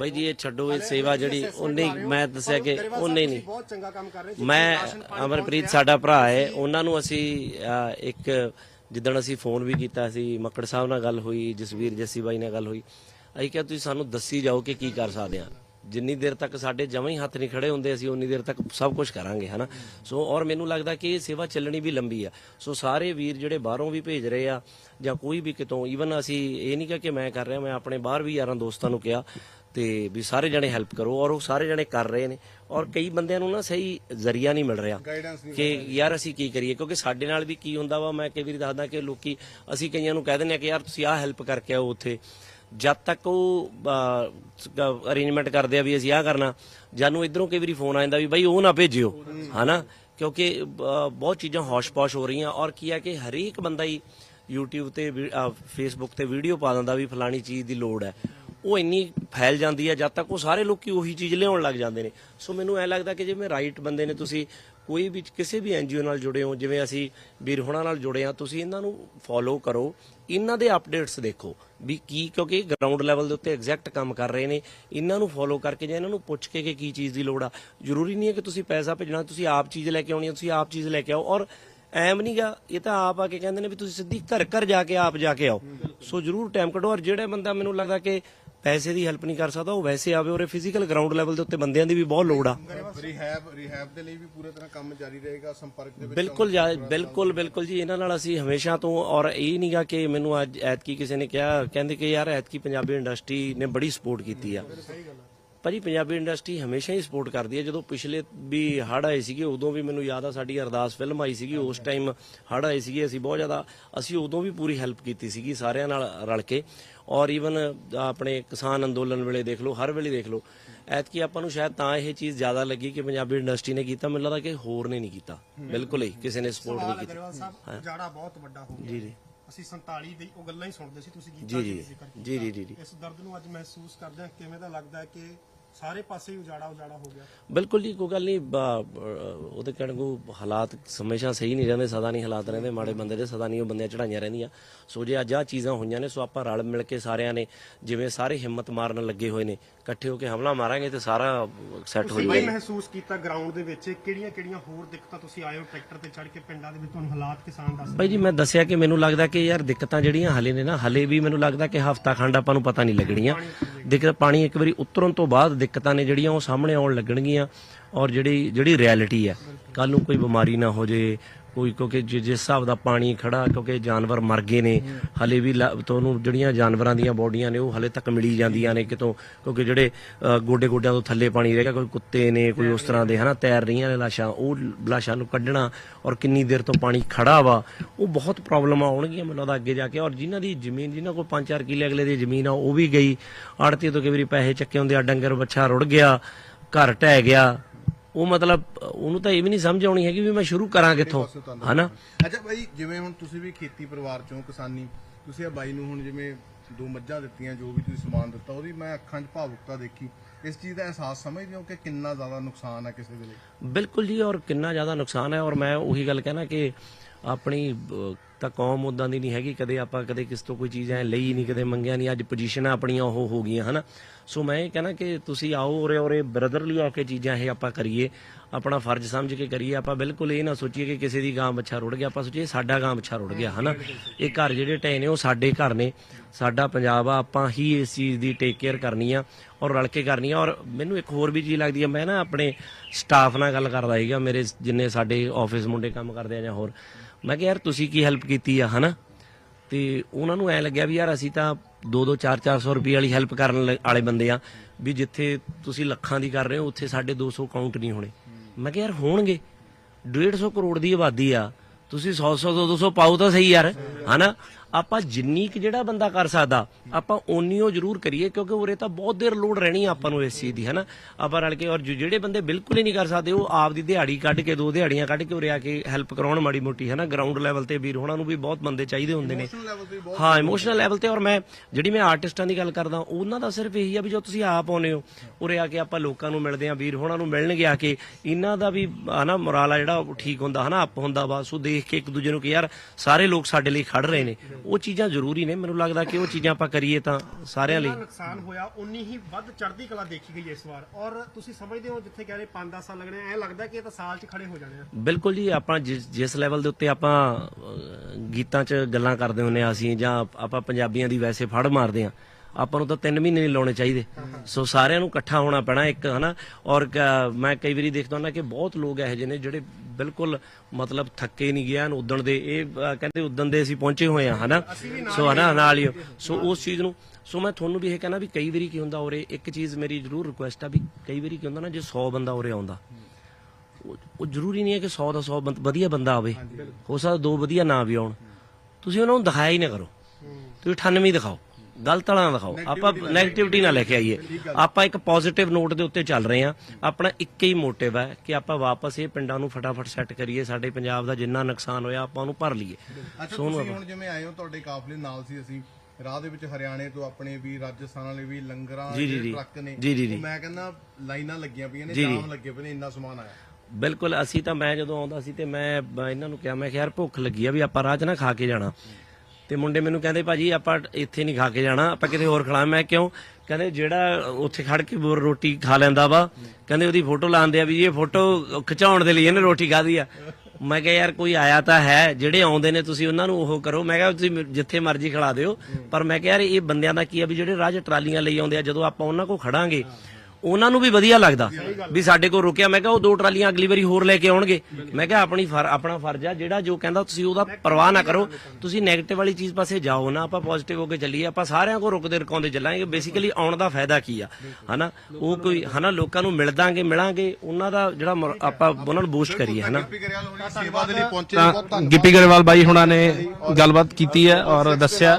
ਬਾਈ ਜੀ, ਇਹ ਛੱਡੋ, ਇਹ ਸੇਵਾ ਜਿਹੜੀ ਉਹਨੇ ਮੈਂ ਦੱਸਿਆ ਕਿ ਉਹਨੇ ਹੀ ਨਹੀਂ। ਮੈਂ ਅਮਰਪ੍ਰੀਤ ਸਾਡਾ ਭਰਾ ਹੈ, ਉਹਨਾਂ ਨੂੰ ਅਸੀਂ ਇੱਕ ਜਿੱਦਣ ਅਸੀਂ ਫੋਨ ਵੀ ਕੀਤਾ ਸੀ, ਮੱਕੜ ਸਾਹਿਬ ਨਾਲ ਗੱਲ ਹੋਈ, ਜਸਵੀਰ ਜੱਸੀ ਬਾਈ ਨਾਲ ਗੱਲ ਹੋਈ। ਅਸੀਂ ਕਿਹਾ, ਤੁਸੀਂ ਸਾਨੂੰ ਦੱਸੀ ਜਾਓ ਕਿ ਕੀ ਕਰ ਸਕਦੇ ਆ ਜਿੰਨੀ ਦੇਰ ਤੱਕ ਸਾਡੇ ਜਮਾਂ ਹੀ ਹੱਥ ਨਹੀਂ ਖੜੇ ਹੁੰਦੇ ਅਸੀਂ ਉਨੀ ਦੇਰ ਤੱਕ ਸਭ ਕੁਝ ਕਰਾਂਗੇ ਹਨਾ? ਸੋ ਔਰ ਮੈਨੂੰ ਲੱਗਦਾ ਕਿ ਇਹ ਸੇਵਾ ਚੱਲਣੀ ਵੀ ਲੰਬੀ ਆ। ਸੋ ਸਾਰੇ ਵੀਰ ਜਿਹੜੇ ਬਾਹਰੋਂ ਵੀ ਭੇਜ ਰਹੇ ਆ ਜਾਂ ਕੋਈ ਵੀ ਕਿਤੋਂ ਈਵਨ ਅਸੀਂ ਇਹ ਨਹੀਂ ਕਿਹਾ ਕਿ ਮੈਂ ਕਰ ਰਿਹਾ ਮੈਂ ਆਪਣੇ ਬਾਹਰ ਵੀ ਯਾਰਾਂ ਦੋਸਤਾਂ ਨੂੰ ਕਿਹਾ ਤੇ ਵੀ ਸਾਰੇ ਜਣੇ ਹੈਲਪ ਕਰੋ ਔਰ ਉਹ ਸਾਰੇ ਜਣੇ ਕਰ ਰਹੇ ਨੇ। ਔਰ ਕਈ ਬੰਦਿਆਂ ਨੂੰ ਨਾ ਸਹੀ ਜ਼ਰੀਆ ਨਹੀਂ ਮਿਲ ਰਿਹਾ ਕਿ ਯਾਰ ਅਸੀਂ ਕੀ ਕਰੀਏ ਕਿਉਂਕਿ ਸਾਡੇ ਨਾਲ ਵੀ ਕੀ ਹੁੰਦਾ ਵਾ ਮੈਂ ਕਈ ਵਾਰੀ ਦੱਸਦਾ ਕਿ ਲੋਕੀ ਅਸੀਂ ਕਈਆਂ ਨੂੰ ਕਹਿ ਦਿੰਦੇ ਆ ਕਿ ਯਾਰ ਤੁਸੀਂ ਆਹ ਹੈਲਪ ਕਰਕੇ ਆਓ ਉੱਥੇ। ਜਦ ਤੱਕ ਉਹ ਅਰੇਂਜਮੈਂਟ ਕਰਦੇ ਆ ਵੀ ਅਸੀਂ ਆਹ ਕਰਨਾ ਜਾਨੂੰ ਇਧਰੋਂ ਕਈ ਵਾਰੀ ਫੋਨ ਆ ਜਾਂਦਾ ਵੀ ਬਾਈ ਉਹ ਨਾ ਭੇਜਿਓ, ਹਨਾ? ਕਿਉਂਕਿ ਬਹੁਤ ਚੀਜ਼ਾਂ ਹੋਸ਼ ਪੌਸ਼ ਹੋ ਰਹੀਆਂ, ਔਰ ਕੀ ਹੈ ਕਿ ਹਰੇਕ ਬੰਦਾ ਹੀ YouTube ਤੇ ਫੇਸਬੁੱਕ ਤੇ ਵੀਡੀਓ ਪਾ ਦਿੰਦਾ ਵੀ ਫਲਾਣੀ ਚੀਜ਼ ਦੀ ਲੋੜ ਹੈ। ਉਹ ਇੰਨੀ ਫੈਲ ਜਾਂਦੀ ਹੈ, ਜਦ ਤੱਕ ਉਹ ਸਾਰੇ ਲੋਕੀ ਉਹੀ ਚੀਜ਼ ਲਿਆਉਣ ਲੱਗ ਜਾਂਦੇ ਨੇ। ਸੋ ਮੈਨੂੰ ਐ ਲੱਗਦਾ ਕਿ ਜਿਵੇਂ ਰਾਈਟ ਬੰਦੇ ਨੇ ਤੁਸੀਂ ਕੋਈ ਵੀ ਕਿਸੇ ਵੀ ਐਨਜੀਓ ਨਾਲ ਜੁੜੇ ਹੋ, ਜਿਵੇਂ ਅਸੀਂ ਵੀਰ ਹੁਣਾਂ ਨਾਲ ਜੁੜੇ ਆ ਤੁਸੀਂ ਇਹਨਾਂ ਨੂੰ ਫੋਲੋ ਕਰੋ। ਇਹਨਾਂ ਦੇ ਅਪਡੇਟਸ ਦੇਖੋ ਵੀ ਕੀ ਕਿਉਂਕਿ ਗਰਾਊਂਡ ਲੈਵਲ ਦੇ ਉੱਤੇ ਐਗਜ਼ੈਕਟ ਕੰਮ ਕਰ ਰਹੇ ਨੇ। ਇਹਨਾਂ ਨੂੰ ਫੋਲੋ ਕਰਕੇ ਜਾਂ ਇਹਨਾਂ ਨੂੰ ਪੁੱਛ ਕੇ ਕਿ ਕੀ ਚੀਜ਼ ਦੀ ਲੋੜ ਆ। ਜ਼ਰੂਰੀ ਨਹੀਂ ਹੈ ਕਿ ਤੁਸੀਂ ਪੈਸਾ ਭੇਜਣਾ, ਤੁਸੀਂ ਆਪ ਚੀਜ਼ ਲੈ ਕੇ ਆਉਣੀ ਹੈ ਤੁਸੀਂ ਆਪ ਚੀਜ਼ ਲੈ ਕੇ ਆਓ। ਔਰ ਐਮ ਨਹੀਂਗਾ ਇਹ ਤਾਂ ਆਪ ਆ ਕੇ ਕਹਿੰਦੇ ਨੇ ਵੀ ਤੁਸੀਂ ਸਿੱਧੀ ਘਰ ਘਰ ਜਾ ਕੇ ਆਪ ਜਾ ਕੇ ਆਓ। ਸੋ ਜਰੂਰ ਟਾਈਮ ਕੱਢੋ। ਔਰ ਜਿਹੜਾ ਬੰਦਾ ਮੈਨੂੰ ਲੱਗਦਾ ਕਿ ਪੈਸੇ ਦੀ ਹੈਲਪ ਨਹੀਂ ਕਰ ਸਕਦਾ ਉਹ ਵੈਸੇ ਆਵੇ ਔਰ ਫਿਜ਼ੀਕਲ ਗਰਾਊਂਡ ਲੈਵਲ ਦੇ ਉੱਤੇ ਬੰਦਿਆਂ ਦੀ ਵੀ ਬਹੁਤ ਲੋੜ ਆ। ਰਿਹੈਬ ਰਿਹੈਬ ਦੇ ਲਈ ਵੀ ਪੂਰੇ ਤਰ੍ਹਾਂ ਕੰਮ ਜਾਰੀ ਰਹੇਗਾ ਸੰਪਰਕ ਦੇ ਵਿੱਚ ਬਿਲਕੁਲ ਬਿਲਕੁਲ ਬਿਲਕੁਲ ਜੀ ਇਹਨਾਂ ਨਾਲ ਅਸੀਂ ਹਮੇਸ਼ਾ ਤੋਂ ਔਰ ਇਹ ਨਹੀਂਗਾ ਕਿ ਮੈਨੂੰ ਅੱਜ ਐਤਕੀ ਕਿਸੇ ਨੇ ਕਿਹਾ ਕਹਿੰਦੇ ਕਿ ਯਾਰ ਐਤਕੀ ਪੰਜਾਬੀ ਇੰਡਸਟਰੀ ਨੇ ਬੜੀ ਸਪੋਰਟ ਕੀਤੀ ਆ। ਭਾਜੀ ਪੰਜਾਬੀ ਇੰਡਸਟਰੀ ਹਮੇਸ਼ਾ ਹੀ ਸਪੋਰਟ ਕਰਦੀ ਹੈ ਜਦੋਂ ਪਿਛਲੇ ਵੀ ਹੜ੍ਹ ਆਏ ਸੀਗੇ ਉਦੋਂ ਵੀ ਮੈਨੂੰ ਯਾਦ ਆ ਸਾਡੀ ਅਰਦਾਸ ਫਿਲਮ ਆਈ ਸੀਗੀ ਉਸ ਟਾਈਮ ਹੜ੍ਹ ਆਏ ਸੀਗੇ ਅਸੀਂ ਬਹੁਤ ਜ਼ਿਆਦਾ ਅਸੀਂ ਉਦੋਂ ਵੀ ਪੂਰੀ ਹੈਲਪ ਕੀਤੀ ਸੀਗੀ ਸਾਰਿਆਂ ਨਾਲ ਰਲ ਕੇ। ਔਰ ਈਵਨ ਆਪਣੇ ਕਿਸਾਨ ਅੰਦੋਲਨ ਵੇਲੇ ਦੇਖ ਲਓ ਹਰ ਵੇਲੇ ਦੇਖ ਲਓ ਐਤਕੀ ਆਪਾਂ ਨੂੰ ਸ਼ਾਇਦ ਤਾਂ ਇਹ ਚੀਜ਼ ਜ਼ਿਆਦਾ ਲੱਗੀ ਕਿ ਪੰਜਾਬੀ ਇੰਡਸਟਰੀ ਨੇ ਕੀਤਾ ਮੈਨੂੰ ਲੱਗਦਾ ਕਿ ਹੋਰ ਨੇ ਨਹੀਂ ਕੀਤਾ। ਬਿਲਕੁਲ ਹੀ ਕਿਸੇ ਨੇ ਸਪੋਰਟ ਨਹੀਂ ਕੀਤੀ। ਜਾੜਾ ਬਹੁਤ ਵੱਡਾ ਹੋ ਗਿਆ। ਜੀ ਜੀ। ਅਸੀਂ 47 ਦੀ ਉਹ ਗੱਲਾਂ ਹੀ ਸੁਣਦੇ ਸੀ ਤੁਸੀਂ ਜੀ ਗੀਤਾਂ ਜੀ ਦੀ ਜ਼ਿਕਰ ਕੀਤਾ ਜੀ ਜੀ ਜੀ ਜੀ। ਇਸ ਦਰਦ ਨੂੰ ਅੱਜ ਮਹਿਸੂਸ ਕਰਦੇ ਹਾਂ ਕਿਵੇਂ ਦਾ ਲੱਗਦਾ ਹੈ ਕਿ ਸਾਰੇ ਪਾਸੇ ਉਜਾੜਾ ਉਜਾੜਾ ਹੋ ਗਿਆ। ਬਿਲਕੁਲ ਜੀ ਕੋਈ ਗੱਲ ਨਹੀਂ ਉਹਦੇ ਕਹਿਣ ਕੋ ਹਾਲਾਤ ਹਮੇਸ਼ਾ ਸਹੀ ਨਹੀਂ ਰਹਿੰਦੇ ਸਦਾ ਨਹੀਂ ਹਾਲਾਤ ਰਹਿੰਦੇ ਮਾੜੇ ਬੰਦੇ ਦੇ ਸਦਾ ਨਹੀਂ ਉਹ ਬੰਦਿਆਂ ਚੜਾਈਆਂ ਰਹਿੰਦੀਆਂ। ਸੋ ਜੇ ਅੱਜ ਆ ਚੀਜ਼ਾਂ ਹੋਈਆਂ ਨੇ ਸੋ ਆਪਾਂ ਰਲ ਮਿਲ ਕੇ ਸਾਰਿਆਂ ਨੇ ਜਿਵੇਂ ਸਾਰੇ ਹਿੰਮਤ ਮਾਰਨ ਲੱਗੇ ਹੋਏ ਨੇ ਇਕੱਠੇ ਹੋ ਕੇ ਹਮਲਾ ਮਾਰਾਂਗੇ ਤੇ ਸਾਰਾ ਸੈੱਟ ਹੋ ਤੁਸੀਂ ਜਾਊਗਾ ਮਹਿਸੂਸ ਕੀਤਾ ਗਰਾਊਂਡ ਦੇ ਵਿੱਚ ਕਿਹੜੀਆਂ ਕਿਹੜੀਆਂ ਹੋਰ ਦਿੱਕਤਾਂ ਤੁਸੀਂ ਆਏ ਹੋ ਟਰੈਕਟਰ ਤੇ ਚੜ ਕੇ ਪਿੰਡਾਂ ਦੇ ਵਿੱਚ? ਤੁਹਾਨੂੰ ਹਾਲਾਤ ਕਿਸਾਨ ਦੱਸ ਬਾਈ ਜੀ ਮੈਂ ਦੱਸਿਆ ਕਿ ਮੈਨੂੰ ਲੱਗਦਾ ਕਿ ਯਾਰ ਦਿੱਕਤਾਂ ਜਿਹੜੀਆਂ ਹਲੇ ਨੇ ਨਾ ਹਲੇ ਵੀ ਮੈਨੂੰ ਲੱਗਦਾ ਕਿ ਹਫਤਾ ਖੰਡ ਆਪਾਂ ਨੂੰ ਪਤਾ ਨਹੀਂ ਲੱਗਣੀਆਂ। ਦਿੱਕਤ ਪਾਣੀ ਇੱਕ ਵਾਰੀ ਉਤਰਨ ਤੋਂ ਬਾਅਦ ਦਿੱਕਤਾਂ ਨੇ ਜਿਹੜੀਆਂ ਉਹ ਸਾਹਮਣੇ ਆਉਣ ਲੱਗਣਗੀਆਂ। ਔਰ ਜਿਹੜੀ ਜਿਹੜੀ ਰਿਐਲਿਟੀ ਹੈ ਕੱਲ ਨੂੰ ਕੋਈ ਬਿਮਾਰੀ ਨਾ ਹੋ ਜੇ, ਕੋਈ, ਕਿਉਂਕਿ ਜਿ- ਜਿਸ ਹਿਸਾਬ ਦਾ ਪਾਣੀ ਖੜਾ, ਕਿਉਂਕਿ ਜਾਨਵਰ ਮਰ ਗਏ ਨੇ, ਹਲੇ ਵੀ ਲ- ਤੁਹਾਨੂੰ ਜਿਹੜੀਆਂ ਜਾਨਵਰਾਂ ਦੀਆਂ ਬੋਡੀਆਂ ਨੇ, ਉਹ ਹਲੇ ਤੱਕ ਮਿਲੀ ਜਾਂਦੀਆਂ ਨੇ ਕਿਤੋਂ, ਕਿਉਂਕਿ ਜਿਹੜੇ ਗੋਡੇ ਗੋਡਿਆਂ ਤੋਂ ਥੱਲੇ ਪਾਣੀ ਰਹਿ ਗਿਆ, ਕੋਈ ਕੁੱਤੇ ਨੇ, ਕੋਈ ਉਸ ਤਰ੍ਹਾਂ ਦੇ, ਹਨਾ, ਤੈਰ ਰਹੀਆਂ ਨੇ ਲਾਸ਼ਾਂ, ਉਹ ਲਾਸ਼ਾਂ ਨੂੰ ਕੱਢਣਾ ਔਰ ਕਿੰਨੀ ਦੇਰ ਤੋਂ ਪਾਣੀ ਖੜਾ ਵਾ, ਉਹ ਬਹੁਤ ਪ੍ਰੋਬਲਮ ਆਉਣਗੀਆਂ ਮੈਨੂੰ ਲੱਗਦਾ ਅੱਗੇ ਜਾ ਕੇ, ਔਰ ਜਿਨ੍ਹਾਂ ਦੀ ਜ਼ਮੀਨ, ਜਿਨ੍ਹਾਂ ਕੋਲ 5-4 ਕਿੱਲੇ ਅਗਲੇ ਦੀ ਜ਼ਮੀਨ ਆ, ਉਹ ਵੀ ਗਈ ਆੜਤੀ ਤੋਂ ਕਈ ਵਾਰੀ ਪੈਸੇ ਚੱਕੇ ਹੁੰਦੇ ਆ, ਡੰਗਰ ਬੱਚਾ ਰੁੜ ਗਿਆ, ਘਰ ਢਹਿ ਗਿਆ ਉਹ ਮਤਲਬ ਉਹਨੂੰ ਤਾਂ ਇਹ ਵੀ ਨਹੀਂ ਸਮਝ ਆਉਣੀ ਹੈਗੀ ਵੀ ਮੈਂ ਸ਼ੁਰੂ ਕਰਾਂ ਕਿੱਥੋਂ ਹਨਾ? ਅੱਛਾ ਬਾਈ ਜਿਵੇਂ ਹੁਣ ਤੁਸੀਂ ਵੀ ਖੇਤੀ ਪਰਿਵਾਰ ਚੋਂ ਕਿਸਾਨੀ ਤੁਸੀਂ ਆ ਬਾਈ ਨੂੰ ਹੁਣ ਜਿਵੇਂ ਦੋ ਮੱਝਾਂ ਦਿੱਤੀਆਂ ਜੋ ਵੀ ਤੁਸੀਂ ਸਮਾਨ ਦਿੱਤਾ ਉਹਦੀ ਮੈਂ ਅੱਖਾਂ 'ਚ ਭਾਵੁਕਤਾ ਦੇਖੀ। ਇਸ ਚੀਜ਼ ਦਾ ਅਹਿਸਾਸ ਸਮਝਦੇ ਹੋ ਕਿ ਕਿੰਨਾ ਜ਼ਿਆਦਾ ਨੁਕਸਾਨ ਹੈ ਕਿਸੇ ਦੇ ਲਈ? ਬਿਲਕੁਲ ਜੀ ਔਰ ਕਿੰਨਾ ਜ਼ਿਆਦਾ ਨੁਕਸਾਨ ਹੈ ਔਰ ਮੈਂ ਉਹੀ ਗੱਲ ਕਹਿਣਾ ਕਿ ਆਪਣੀ ਤਾਂ ਕੌਮ ਉਦਾਂ ਦੀ ਨਹੀਂ ਹੈਗੀ, ਕਦੇ ਆਪਾਂ ਕਦੇ ਕਿਸ ਤੋਂ ਕੋਈ ਚੀਜ਼ ਐ ਲਈ ਨਹੀਂ, ਕਦੇ ਮੰਗਿਆ ਨਹੀਂ, ਅੱਜ ਪੋਜੀਸ਼ਨਾਂ ਆਪਣੀਆਂ ਉਹ ਹੋ ਗਈਆਂ, ਹਨਾ? ਸੋ ਮੈਂ ਇਹ ਕਹਿਣਾ ਕਿ ਤੁਸੀਂ ਆਓ ਉਰੇ ਉਰੇ ਬ੍ਰਦਰਲੀ ਆ ਕੇ ਚੀਜ਼ਾਂ ਇਹ ਆਪਾਂ ਕਰੀਏ, ਆਪਣਾ ਫਰਜ਼ ਸਮਝ ਕੇ ਕਰੀਏ, ਆਪਾਂ ਬਿਲਕੁਲ ਇਹ ਨਾ ਸੋਚੀਏ ਕਿ ਕਿਸੇ ਦੀ ਗਾਂ ਬੱਚਾ ਰੁੜ ਗਿਆ, ਆਪਾਂ ਸੋਚੀਏ ਸਾਡਾ ਗਾਂ ਬੱਚਾ ਰੁੜ ਗਿਆ, ਹਨਾ? ਇਹ ਘਰ ਜਿਹੜੇ ਢਏ ਨੇ ਉਹ ਸਾਡੇ ਘਰ ਨੇ, ਸਾਡਾ ਪੰਜਾਬ ਆ, ਆਪਾਂ ਹੀ ਇਸ ਚੀਜ਼ ਦੀ ਟੇਕ ਕੇਅਰ ਕਰਨੀ ਆ। ਔਰ ਰਲ ਕੇ ਕਰਨੀ ਆ। ਔਰ ਮੈਨੂੰ ਇੱਕ ਹੋਰ ਵੀ ਚੀਜ਼ ਲੱਗਦੀ ਆ, ਮੈਂ ਨਾ ਆਪਣੇ ਸਟਾਫ ਨਾਲ ਗੱਲ ਕਰਦਾ ਸੀਗਾ, ਮੇਰੇ ਜਿੰਨੇ ਸਾਡੇ ਆਫਿਸ ਮੁੰਡੇ ਕੰਮ ਕਰਦੇ ਆ ਜਾਂ ਹੋਰ। ਮੈਂ ਕਿਹਾ, ਯਾਰ, ਤੁਸੀਂ ਕੀ ਹੈਲਪ ਕੀਤੀ ਆ? ਹਨਾ? ਤੇ ਉਹਨਾਂ ਨੂੰ ਐ ਲੱਗਿਆ ਵੀ, ਯਾਰ, ਅਸੀਂ ਤਾਂ 2-2 4-400 ਰੁਪਏ ਵਾਲੀ ਹੈਲਪ ਕਰਨ ਵਾਲੇ ਬੰਦੇ ਆ, ਵੀ ਜਿੱਥੇ ਤੁਸੀਂ ਲੱਖਾਂ ਦੀ ਕਰ ਰਹੇ ਹੋ, ਉੱਥੇ ਸਾਡੇ 200 ਕਾਊਂਟ ਨਹੀਂ ਹੋਣੇ। ਮੈਂ ਕਿਹਾ, ਯਾਰ, ਹੋਣਗੇ। 150 ਕਰੋੜ ਦੀ ਆਬਾਦੀ ਆ। ਤੁਸੀਂ 100 100 200 ਪਾਓ ਤਾਂ ਸਹੀ ਯਾਰ। ਹਨਾ? ਆਪਾਂ ਜਿੰਨੀ ਕਿ ਜਿਹੜਾ ਬੰਦਾ ਕਰ ਸਕਦਾ ਆਪਾਂ ਓਨੀ ਉਹ ਜ਼ਰੂਰ ਕਰੀਏ ਕਿਉਂਕਿ ਉਰੇ ਤਾਂ ਬਹੁਤ ਦੇਰ ਲੋੜ ਰਹਿਣੀ ਆ ਆਪਾਂ ਨੂੰ ਇਸ ਚੀਜ਼ ਦੀ ਹਨਾ? ਆਪਾਂ ਰਲ ਕੇ ਔਰ ਜਿਹੜੇ ਬੰਦੇ ਬਿਲਕੁਲ ਹੀ ਨਹੀਂ ਕਰ ਸਕਦੇ ਉਹ ਆਪ ਦੀ ਦਿਹਾੜੀ ਕੱਢ ਕੇ ਦੋ ਦਿਹਾੜੀਆਂ ਕੱਢ ਕੇ ਉਰੇ ਆ ਕੇ ਹੈਲਪ ਕਰਾਉਣ ਮਾੜੀ ਮੋਟੀ ਹਨਾ? ਗਰਾਊਂਡ ਲੈਵਲ ਤੇ ਵੀਰ ਹੋਣਾ ਨੂੰ ਵੀ ਬਹੁਤ ਬੰਦੇ ਚਾਹੀਦੇ ਹੁੰਦੇ ਨੇ। ਹਾਂ ਇਮੋਸ਼ਨਲ ਲੈਵਲ ਤੇ ਔਰ ਮੈਂ ਜਿਹੜੀ ਮੈਂ ਆਰਟਿਸਟਾਂ ਦੀ ਗੱਲ ਕਰਦਾ ਉਹਨਾਂ ਦਾ ਸਿਰਫ ਇਹੀ ਆ ਵੀ ਜੋ ਤੁਸੀਂ ਆਪ ਆਉਨੇ ਹੋ ਉਰੇ ਆ ਕੇ ਆਪਾਂ ਲੋਕਾਂ ਨੂੰ ਮਿਲਦੇ ਆ ਵੀਰ ਹੋਣਾ ਨੂੰ ਮਿਲਣਗੇ ਆ ਕੇ ਇਹਨਾਂ ਦਾ ਵੀ ਹਨਾ ਮੋਰਾਲ ਆ ਜਿਹੜਾ ਉਹ ਠੀਕ ਹੁੰਦਾ ਹਨਾ? ਅਪ ਹੁੰਦਾ ਵਾ ਸੋ ਦੇਖ ਕੇ ਇੱਕ ਦੂਜੇ ਨੂੰ ਕਿ ਯਾਰ ਸਾਰੇ ਲੋਕ ਸਾਡੇ ਲਈ ਖੜ ਰਹੇ ਨੇ। ਉਹ ਚੀਜ਼ਾਂ ਜ਼ਰੂਰੀ ਨੇ ਮੈਨੂੰ ਲੱਗਦਾ ਕਿ ਉਹ ਚੀਜ਼ਾਂ ਆਪਾਂ ਕਰੀਏ ਤਾਂ ਸਾਰਿਆਂ ਲਈ। ਨੁਕਸਾਨ ਹੋਇਆ ਉਨੀ ਹੀ ਵੱਧ ਚੜ੍ਹਦੀ ਕਲਾ ਦੇਖੀ ਗਈ ਇਸ ਵਾਰ। ਔਰ ਤੁਸੀਂ ਸਮਝਦੇ ਹੋ ਜਿੱਥੇ ਕਹਿ ਰਹੇ 5-10 ਸਾਲ ਲੱਗਣੇ ਐ ਲੱਗਦਾ ਕਿ ਇਹ ਤਾਂ ਸਾਲ 'ਚ ਖੜੇ ਹੋ ਜਾਣੇ ਆ। ਬਿਲਕੁਲ ਜੀ ਆਪਾਂ ਜਿਸ ਲੈਵਲ ਦੇ ਉੱਤੇ ਆਪਾਂ ਗੀਤਾਂ 'ਚ ਗੱਲਾਂ ਕਰਦੇ ਹੁੰਨੇ ਆ ਅਸੀਂ ਜਾਂ ਆਪਾਂ ਪੰਜਾਬੀਆਂ ਦੀ ਵੈਸੇ ਫੜ ਮਾਰਦੇ ਆ ਆਪਾਂ ਨੂੰ ਤਾਂ 3 ਮਹੀਨੇ ਨਹੀਂ ਲਾਉਣੇ ਚਾਹੀਦੇ। ਸੋ ਸਾਰਿਆਂ ਨੂੰ ਇਕੱਠਾ ਹੋਣਾ ਪੈਣਾ ਇੱਕ ਹਨਾ? ਔਰ ਮੈਂ ਕਈ ਵਾਰੀ ਦੇਖਦਾ ਹੁੰਦਾ ਕਿ ਬਹੁਤ ਲੋਕ ਇਹੋ ਜਿਹੇ ਨੇ ਜਿਹੜੇ ਬਿਲਕੁਲ ਮਤਲਬ ਥੱਕੇ ਨਹੀਂ ਗਿਆ ਉਦਣ ਦੇ। ਇਹ ਕਹਿੰਦੇ ਉਦਣ ਦੇ ਅਸੀਂ ਪਹੁੰਚੇ ਹੋਏ ਆ ਹਨਾ? ਸੋ ਹਨਾ ਨਾਲ ਹੀ ਸੋ ਉਸ ਚੀਜ਼ ਨੂੰ ਸੋ ਮੈਂ ਤੁਹਾਨੂੰ ਵੀ ਇਹ ਕਹਿਣਾ ਵੀ ਕਈ ਵਾਰੀ ਕੀ ਹੁੰਦਾ ਉਰੇ ਇੱਕ ਚੀਜ਼ ਮੇਰੀ ਜ਼ਰੂਰ ਰਿਕੁਐਸਟ ਆ ਵੀ ਕਈ ਵਾਰੀ ਕੀ ਹੁੰਦਾ ਨਾ ਜੇ 100 ਬੰਦਾ ਉਰੇ ਆਉਂਦਾ ਉਹ ਜ਼ਰੂਰੀ ਨਹੀਂ ਹੈ ਕਿ 100 ਦਾ 100 ਬੰਦ- ਵਧੀਆ ਬੰਦਾ ਆਵੇ। ਹੋ ਸਕਦਾ ਦੋ ਵਧੀਆ ਨਾ ਵੀ ਆਉਣ। ਤੁਸੀਂ ਉਹਨਾਂ ਨੂੰ ਦਿਖਾਇਆ ਹੀ ਨਾ ਕਰੋ। ਤੁਸੀਂ 98 ਹੀ ਦਿਖਾਓ। ਗਲਤ ਵਾਲਾ ਨਾ ਦਿਖਾਓ। ਆਪਾਂ 네ਗੇਟਿਵਿਟੀ ਨਾ ਲੈ ਕੇ ਆਈਏ। ਆਪਾਂ ਇੱਕ ਪੋਜ਼ਿਟਿਵ ਨੋਟ ਦੇ ਉੱਤੇ ਚੱਲ ਰਹੇ ਆ ਆਪਣਾ ਇੱਕ ਹੀ ਮੋਟਿਵ ਹੈ ਕਿ ਆਪਾਂ ਵਾਪਸ ਇਹ ਪਿੰਡਾਂ ਨੂੰ ਫਟਾਫਟ ਸੈੱਟ ਕਰੀਏ। ਸਾਡੇ ਪੰਜਾਬ ਦਾ ਜਿੰਨਾ ਨੁਕਸਾਨ ਹੋਇਆ ਆਪਾਂ ਉਹਨੂੰ ਭਰ ਲਈਏ। ਹੁਣ ਜਿਵੇਂ ਆਏ ਹੋ ਤੁਹਾਡੇ ਕਾਫਲੇ ਨਾਲ ਸੀ ਅਸੀਂ। ਰਾਹ ਦੇ ਵਿੱਚ ਹਰਿਆਣੇ ਤੋਂ ਆਪਣੇ ਵੀ ਰਾਜਸਥਾਨ ਵਾਲੇ ਵੀ ਲੰਗਰਾਂ ਦੇ। ਟਰੱਕ ਨੇ ਜੀ, ਜੀ, ਜੀ। ਉਹ ਮੈਂ ਕਹਿੰਦਾ ਲਾਈਨਾਂ ਲੱਗੀਆਂ ਪਈਆਂ ਨੇ। ਜਾਮ ਲੱਗੇ ਪਏ ਨੇ ਇੰਨਾ ਸਮਾਨ ਆਇਆ। ਬਿਲਕੁਲ ਅਸੀਂ ਤਾਂ ਮੈਂ ਜਦੋਂ ਆਉਂਦਾ ਸੀ ਤੇ ਮੈਂ ਇਹਨਾਂ ਨੂੰ ਕਿਹਾ ਮੈਂ ਕਿਹਾ ਯਾਰ ਭੁੱਖ ਲੱਗੀ ਆ ਵੀ ਆਪਾਂ ਰਾਹ 'ਚ ਨਾ ਖਾ ਕੇ ਜਾਣਾ। ਤੇ ਮੁੰਡੇ ਮੈਨੂੰ ਕਹਿੰਦੇ, ਭਾਜੀ, ਆਪਾਂ ਇੱਥੇ ਨਹੀਂ ਖਾ ਕੇ ਜਾਣਾ, ਆਪਾਂ ਕਿਤੇ ਹੋਰ ਖਲਾ ਮੈਂ ਕਿਉਂ? ਕਹਿੰਦੇ, ਜਿਹੜਾ ਉੱਥੇ ਖੜ ਕੇ ਬੋਰ ਰੋਟੀ ਖਾ ਲੈਂਦਾ ਵਾ। ਕਹਿੰਦੇ, ਉਹਦੀ ਫੋਟੋ ਲਾਉਂਦੇ ਆ ਵੀ ਇਹ ਫੋਟੋ ਖਿਚਾਉਣ ਦੇ ਲਈ ਇਹਨੇ ਰੋਟੀ ਖਾਧੀ ਆ। ਮੈਂ ਕਿਹਾ, ਯਾਰ, ਕੋਈ ਆਇਆ ਤਾਂ ਹੈ, ਜਿਹੜੇ ਆਉਂਦੇ ਨੇ ਤੁਸੀਂ ਉਹਨਾਂ ਨੂੰ ਉਹ ਕਰੋ। ਮੈਂ ਕਿਹਾ, ਤੁਸੀਂ ਜਿੱਥੇ ਮਰਜ਼ੀ ਖਿਲਾ ਦਿਓ। ਪਰ ਮੈਂ ਕਿਹਾ, ਯਾਰ, ਇਹ ਬੰਦਿਆਂ ਦਾ ਕੀ ਆ ਵੀ ਜਿਹੜੇ ਰਾਜ ਟਰਾਲੀਆਂ ਲਈ ਆਉਂਦੇ ਆ, ਜਦੋਂ ਆਪਾਂ ਉਹਨਾਂ ਕੋਲ ਖੜਾਂਗੇ ਉਹਨਾਂ ਨੂੰ ਵੀ ਵਧੀਆ ਲੱਗਦਾ ਵੀ ਸਾਡੇ ਕੋਲ ਰੁਕਿਆ। ਮੈਂ ਕਿਹਾ ਉਹ ਦੋ ਟਰਾਲੀਆਂ ਅਗਲੀ ਵਾਰੀ ਹੋਰ ਲੈ ਕੇ ਆਉਣਗੇ। ਮੈਂ ਕਿਹਾ ਆਪਣੀ ਆਪਣਾ ਫਰਜ਼ ਆ, ਜਿਹੜਾ ਜੋ ਕਹਿੰਦਾ ਤੁਸੀਂ ਉਹਦਾ ਪਰਵਾਹ ਨਾ ਕਰੋ। ਤੁਸੀਂ 네ਗੇਟਿਵ ਵਾਲੀ ਚੀਜ਼ ਪਾਸੇ ਜਾਓ ਨਾ, ਆਪਾਂ ਪੋਜ਼ਿਟਿਵ ਹੋ ਕੇ ਚੱਲੀਏ, ਆਪਾਂ ਸਾਰਿਆਂ ਕੋਲ ਰੁਕਦੇ ਰਕਾਉਂਦੇ ਚੱਲਾਂਗੇ। ਬੇਸਿਕਲੀ ਆਉਣ ਦਾ ਫਾਇਦਾ ਕੀ ਆ? ਹਨਾ? ਉਹ ਕੋਈ, ਹਨਾ, ਲੋਕਾਂ ਨੂੰ ਮਿਲਦਾਂਗੇ ਮਿਲਾਂਗੇ, ਉਹਨਾਂ ਦਾ ਜਿਹੜਾ ਆਪਾਂ ਉਹਨਾਂ ਨੂੰ ਬੂਸਟ ਕਰੀਏ, ਹਨਾ? ਸੇਵਾ ਦੇ ਲਈ ਪਹੁੰਚੇ ਗਿੱਪੀ ਗਰੇਵਾਲ ਬਾਈ ਹੁਣਾਂ ਨੇ ਗੱਲਬਾਤ ਕੀਤੀ ਹੈ ਔਰ ਦੱਸਿਆ।